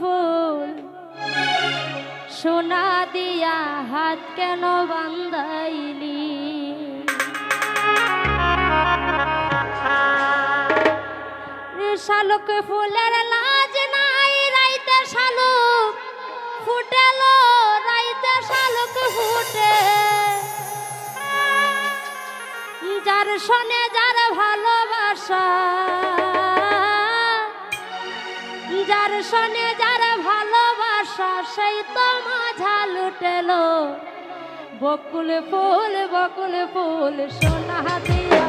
ফুল। সোনা দিয়া হাত কেন বান্ধাইলি? শালুক ফুলের লাজ নাই, রাইতে শালুক ফুটেলো, রাইতে শালুক ফুটে। যার শোনে যার শোনে যার ভালোবাসা সেই তো মাঝা লুটেল। বকুল ফুল বকুল ফুল সোনা দিয়া